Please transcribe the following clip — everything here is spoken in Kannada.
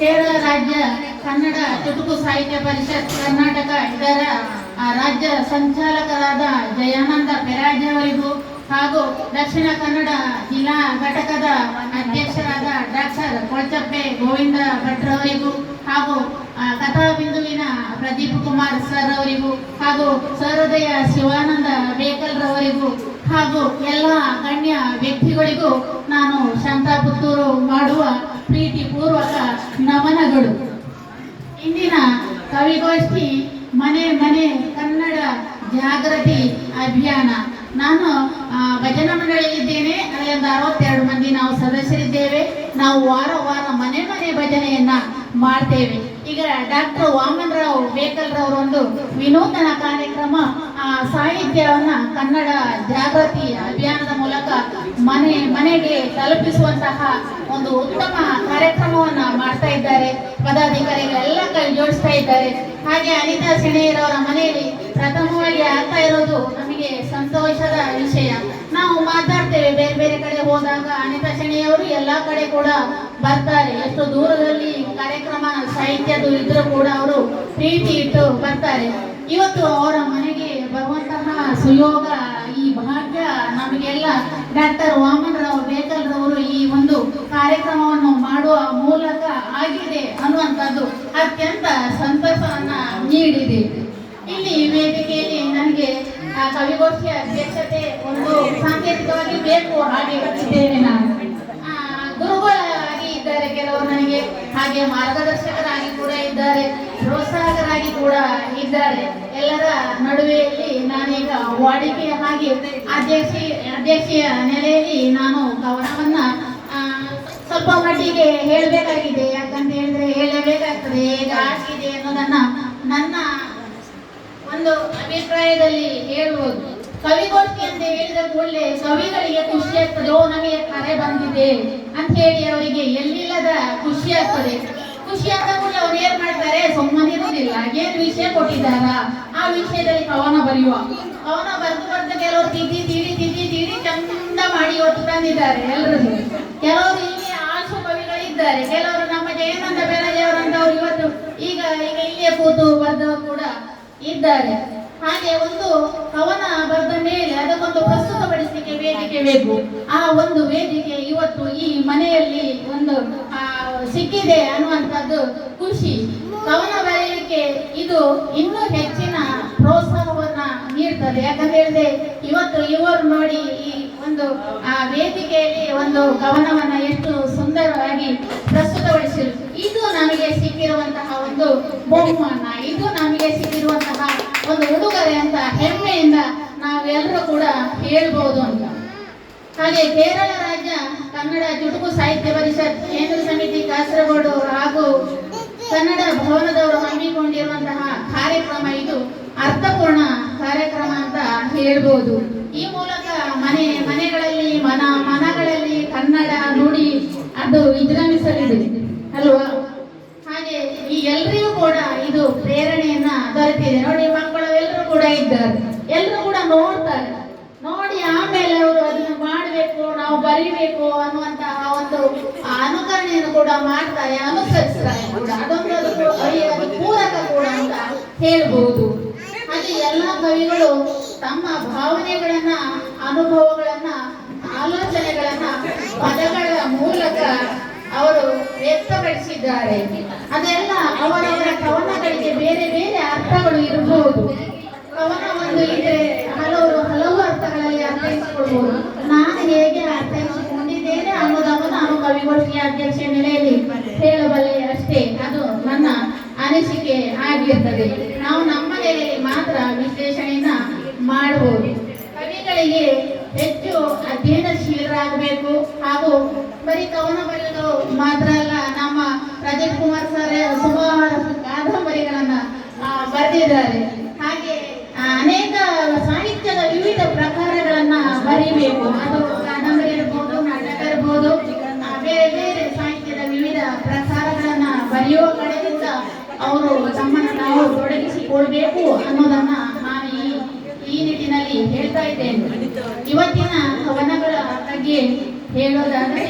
ಕೇರಳ ರಾಜ್ಯ ಕನ್ನಡ ಚುಟುಕು ಸಾಹಿತ್ಯ ಪರಿಷತ್ ಕರ್ನಾಟಕ ಇದರ ರಾಜ್ಯ ಸಂಚಾಲಕರಾದ ಜಯಾನಂದ ಪೆರಾಜೆ ಅವರಿಗೂ ಹಾಗೂ ದಕ್ಷಿಣ ಕನ್ನಡ ಜಿಲ್ಲಾ ಘಟಕದ ಅಧ್ಯಕ್ಷರಾದ ಡಾಕ್ಟರ್ ಕೊಳಚಪ್ಪೆ ಗೋವಿಂದ ಭಟ್ರವರಿಗೂ ಹಾಗೂ ಕಥಾ ಕಥಾಬಿಂದುವಿನ ಪ್ರದೀಪ್ ಕುಮಾರ್ ಸರ್ ಅವರಿಗೂ ಹಾಗೂ ಸಹೃದಯ ಶಿವಾನಂದ ಬೇಕಲ್ರವರಿಗೂ ಹಾಗೂ ಎಲ್ಲ ಗಣ್ಯ ವ್ಯಕ್ತಿಗಳಿಗೂ ನಾನು ಶಾಂತಾ ಪುತ್ತೂರು ಮಾಡುವ ಪ್ರೀತಿ ಪೂರ್ವಕ ನಮನಗಳು ಇಂದಿನ ಕವಿಗೋಷ್ಠಿ ಮನೆ ಮನೆ ಕನ್ನಡ ಜಾಗೃತಿ ಅಭಿಯಾನ. ನಾನು ಭಜನಾ ಮಂಡಳಿಯಲ್ಲಿದ್ದೇನೆ. ಅಲ್ಲಿಂದ ಅರವತ್ತೆರಡು ಮಂದಿ ನಾವು ಸದಸ್ಯರಿದ್ದೇವೆ. ನಾವು ವಾರ ವಾರ ಮನೆ ಮನೆ ಭಜನೆಯನ್ನ ಮಾಡ್ತೇವೆ. ಈಗ ಡಾಕ್ಟರ್ ವಾಮನ್ ರಾವ್ ಬೇಕಲ್ರವರು ಒಂದು ವಿನೂತನ ಕಾರ್ಯಕ್ರಮ ಆ, ಸಾಹಿತ್ಯವನ್ನ ಕನ್ನಡ ಜಾಗೃತಿ ಅಭಿಯಾನದ ಮೂಲಕ ಮನೆ ಮನೆಗೆ ತಲುಪಿಸುವಂತಹ ಒಂದು ಉತ್ತಮ ಕಾರ್ಯಕ್ರಮವನ್ನ ಮಾಡ್ತಾ ಇದ್ದಾರೆ. ಪದಾಧಿಕಾರಿಗಳೆಲ್ಲ ಕೈ ಜೋಡಿಸ್ತಾ ಇದ್ದಾರೆ. ಹಾಗೆ ಅನಿತಾ ಸೆಣೆಯರವರ ಮನೆಯಲ್ಲಿ ಪ್ರಥಮವಾಗಿ ಆಗ್ತಾ ಇರೋದು ನಮಗೆ ಸಂತೋಷದ ವಿಷಯ. ನಾವು ಮಾತಾಡ್ತೇವೆ ಬೇರೆ ಬೇರೆ ಕಡೆ ಹೋದಾಗ ಅನಿತಾ ಸೆಣೆಯವರು ಎಲ್ಲಾ ಕಡೆ ಕೂಡ ಬರ್ತಾರೆ. ಎಷ್ಟು ದೂರದಲ್ಲಿ ಕಾರ್ಯಕ್ರಮ ಸಾಹಿತ್ಯದ ಇದ್ರೂ ಕೂಡ ಅವರು ಪ್ರೀತಿ ಇಟ್ಟು ಬರ್ತಾರೆ. ಇವತ್ತು ಅವರ ಮನೆಗೆ ಬರುವಂತಹ ಸುಯೋಗ ಈ ಭಾಗ್ಯ ನಮಗೆಲ್ಲ ಡಾಕ್ಟರ್ ವಾಮನ್ ರಾವ್ ಬೇಕಲ್ರವರು ಈ ಒಂದು ಕಾರ್ಯಕ್ರಮವನ್ನು ಮಾಡುವ ಮೂಲಕ ಆಗಿದೆ ಅನ್ನುವಂಥದ್ದು ಅತ್ಯಂತ ಸಂತಸವನ್ನ ನೀಡಿದೆ. ಇಲ್ಲಿ ವೇದಿಕೆಯಲ್ಲಿ ನನಗೆ ಕವಿಗೋಷ್ಠಿಯ ಅಧ್ಯಕ್ಷತೆ ಒಂದು ಸಾಂಕೇತಿಕವಾಗಿ ಬೇಕು ಹಾಗೆ ನಾನು. ಹಾಗೆ ಮಾರ್ಗದರ್ಶಕರಾಗಿ ಕೂಡ ಇದ್ದಾರೆ, ಪ್ರೋತ್ಸಾಹಕರಾಗಿ ಕೂಡ ಇದ್ದಾರೆ. ಎಲ್ಲರ ನಡುವೆಯಲ್ಲಿ ನಾನೀಗ ವಾಡಿಕೆ ಹಾಗೆ ಅಧ್ಯಕ್ಷ, ಅಧ್ಯಕ್ಷೀಯ ನೆಲೆಯಲ್ಲಿ ನಾನು ಕವನವನ್ನ ಸ್ವಲ್ಪ ಮಟ್ಟಿಗೆ ಹೇಳಬೇಕಾಗಿದೆ. ಯಾಕಂತ ಹೇಳಿದ್ರೆ ಹೇಳಬೇಕಾಗ್ತದೆ, ಹೇಗೆ ಆಗಿದೆ ಅನ್ನೋದನ್ನ ನನ್ನ ಒಂದು ಅಭಿಪ್ರಾಯದಲ್ಲಿ ಹೇಳ್ಬೋದು. ಕವಿಗೋಷ್ಠಿ ಅಂತ ಹೇಳಿದ ಕೂಡಲೇ ಕವಿಗಳಿಗೆ ಖುಷಿ ಆಗ್ತದೆ ಓ ನಮಗೆ ಕರೆ ಬಂದಿದೆ ಅಂತ ಹೇಳಿ ಅವರಿಗೆ ಖುಷಿ ಆಗ್ತದೆ. ಖುಷಿ ಆದ ಕೂಡ ಅವ್ರು ಏನ್ ಮಾಡ್ತಾರೆ? ಸುಮ್ಮನಿರುವುದಿಲ್ಲ ಏನ್ ವಿಷಯ ಕೊಟ್ಟಿದ್ದಾರ? ಆ ವಿಷಯದಲ್ಲಿ ಕವನ ಬರೆಯುವ. ಕವನ ಬರೆದು ಬರೆದು ಕೆಲವರು ತಿದ್ದಿ ತಿಳಿ ತಿದ್ದಿ ತಿಳಿ ಚಂದ ಮಾಡಿ ಇವತ್ತು ತಂದಿದ್ದಾರೆ ಎಲ್ಲರೂ ಕೆಲವರು ಇಲ್ಲಿ ಆಶು ಕವಿಗಳಿದ್ದಾರೆ. ಕೆಲವರು ನಮ್ಮ ಜಯನಂದ ಅವ್ರು ಇವತ್ತು ಈಗ ಈಗ ಇಲ್ಲಿಯೇ ಕೂತು ಬರೆದವರು ಕೂಡ ಇದ್ದಾರೆ. ಹಾಗೆ ಒಂದು ಕವನ ಬರೆದ ಮೇಲೆ ಅದಕ್ಕೊಂದು ಪ್ರಸ್ತುತಪಡಿಸಲಿಕ್ಕೆ ವೇದಿಕೆ ಬೇಕು. ಆ ಒಂದು ವೇದಿಕೆ ಇವತ್ತು ಈ ಮನೆಯಲ್ಲಿ ಒಂದು ಸಿಕ್ಕಿದೆ ಅನ್ನುವಂಥದ್ದು ಖುಷಿ. ಕವನ ಬರೆಯಲಿಕ್ಕೆ ಇದು ಇನ್ನೂ ಹೆಚ್ಚಿನ ಪ್ರೋತ್ಸಾಹವನ್ನ ನೀಡ್ತದೆ. ಯಾಕಂತ ಹೇಳಿದ್ರೆ ಇವತ್ತು ಇವರು ನೋಡಿ ಈ ಒಂದು, ಆ, ವೇದಿಕೆಯಲ್ಲಿ ಒಂದು ಕವನವನ್ನ ಎಷ್ಟು ಸುಂದರವಾಗಿ ಪ್ರಸ್ತುತಪಡಿಸಿರು ಇದು ನಮಗೆ ಸಿಕ್ಕಿರುವಂತಹ ಒಂದು ಬಹುಮಾನ. ಇದು ನಮಗೆ ಸಿಕ್ಕಿರುವಂತಹ ಒಂದು ಉಡುಗೊರೆ ಅಂತ ಹೆಮ್ಮೆಯಿಂದ ನಾವೆಲ್ಲರೂ ಕೂಡ ಹೇಳ್ಬೋದು ಅಂತ. ಹಾಗೆ ಕೇರಳ ರಾಜ್ಯ ಕನ್ನಡ ಚುಟುಕು ಸಾಹಿತ್ಯ ಪರಿಷತ್, ಕೇಂದ್ರ ಸಮಿತಿ, ಕಾಸರಗೋಡು ಹಾಗೂ ಕನ್ನಡ ಭವನದವರು ಹಮ್ಮಿಕೊಂಡಿರುವಂತಹ ಕಾರ್ಯಕ್ರಮ ಇದು ಅರ್ಥಪೂರ್ಣ ಕಾರ್ಯಕ್ರಮ ಅಂತ ಹೇಳ್ಬೋದು. ಈ ಮೂಲಕ ಮನೆ, ಮನೆಗಳಲ್ಲಿ, ಮನ, ಮನಗಳಲ್ಲಿ ಕನ್ನಡ ನುಡಿ ಅದು ವಿಜೃಂಭಿಸಲಿದೆ ಅಲ್ವಾ ಹಾಗೆ ಈ ಎಲ್ರಿಗೂ ಕೂಡ ಇದು ಪ್ರೇರಣೆಯನ್ನ ದೊರೆತಿದೆ ನೋಡಿ ಮಕ್ಕಳು ಇದ್ದಾರೆ. ಎಲ್ಲರೂ ಕೂಡ ನೋಡ್ತಾರೆ. ನೋಡಿ ಆಮೇಲೆ ಅವರು ಅದನ್ನು ಮಾಡಬೇಕು, ನಾವು ಬರಿಬೇಕು ಅನ್ನುವಂತಹ ಒಂದು ಅನುಕರಣೆಯನ್ನು ಕೂಡ ಮಾಡ್ತಾರೆ, ಅನುಸರಿಸ್ತಾರೆ ಕೂಡ. ಅದೊಂದು ಪೂರಕ ಕೂಡ ಅಂತ ಹೇಳ್ಬಹುದು ಹಾಗೆ ಎಲ್ಲ ಕವಿಗಳು ತಮ್ಮ ಭಾವನೆಗಳನ್ನ, ಅನುಭವಗಳನ್ನ, ಆಲೋಚನೆಗಳನ್ನ ಪದಗಳ ಮೂಲಕ ಅವರು ವ್ಯಕ್ತಪಡಿಸಿದ್ದಾರೆ. ಅದೆಲ್ಲ ಅವರವರ ಕವನಗಳಿಗೆ ಬೇರೆ ಬೇರೆ ಅರ್ಥಗಳು ಇರಬಹುದು ಕವನ ಒಂದು ಇದೆ ಹಲವರು ಹಲವು ಅರ್ಥಗಳಲ್ಲಿ ಅರ್ಥೈಸಿಕೊಳ್ಬಹುದು ನಾನು ಹೇಗೆ ಅರ್ಥೈಸಿಕೊಂಡಿದ್ದೇನೆ ಅನ್ನೋದನ್ನು ನಾನು ಕವಿಗೋಷ್ಠಿಯ ಅಧ್ಯಕ್ಷ ನೆಲೆಯಲ್ಲಿ ಹೇಳಬಲ್ಲೆ ಅಷ್ಟೇ. ಅದು ನನ್ನ ಅನಿಸಿಕೆ ಆಗಿರ್ತದೆ. ನಾವು ನಮ್ಮ ಮಾತ್ರ ವಿಶ್ಲೇಷಣೆಯನ್ನ ಮಾಡಬಹುದು ಕವಿಗಳಿಗೆ ಹೆಚ್ಚು ಅಧ್ಯಯನಶೀಲರಾಗಬೇಕು ಹಾಗೂ ಬರೀ ಕವನ ಬರೆಯೋದು ಮಾತ್ರ ಅಲ್ಲ, ನಮ್ಮ ರಜತ್ ಕುಮಾರ್ ಸರ್ ಸುಮಾರು ಅವರು ತಮ್ಮನ್ನು ನಾವು ತೊಡಗಿಸಿಕೊಳ್ಬೇಕು ಅನ್ನೋದನ್ನ ನಾನು ಈ ನಿಟ್ಟಿನಲ್ಲಿ ಹೇಳ್ತಾ ಇದ್ದೇನೆ. ಇವತ್ತಿನ ಕವನಗಳ ಬಗ್ಗೆ ಹೇಳೋದಾದರೆ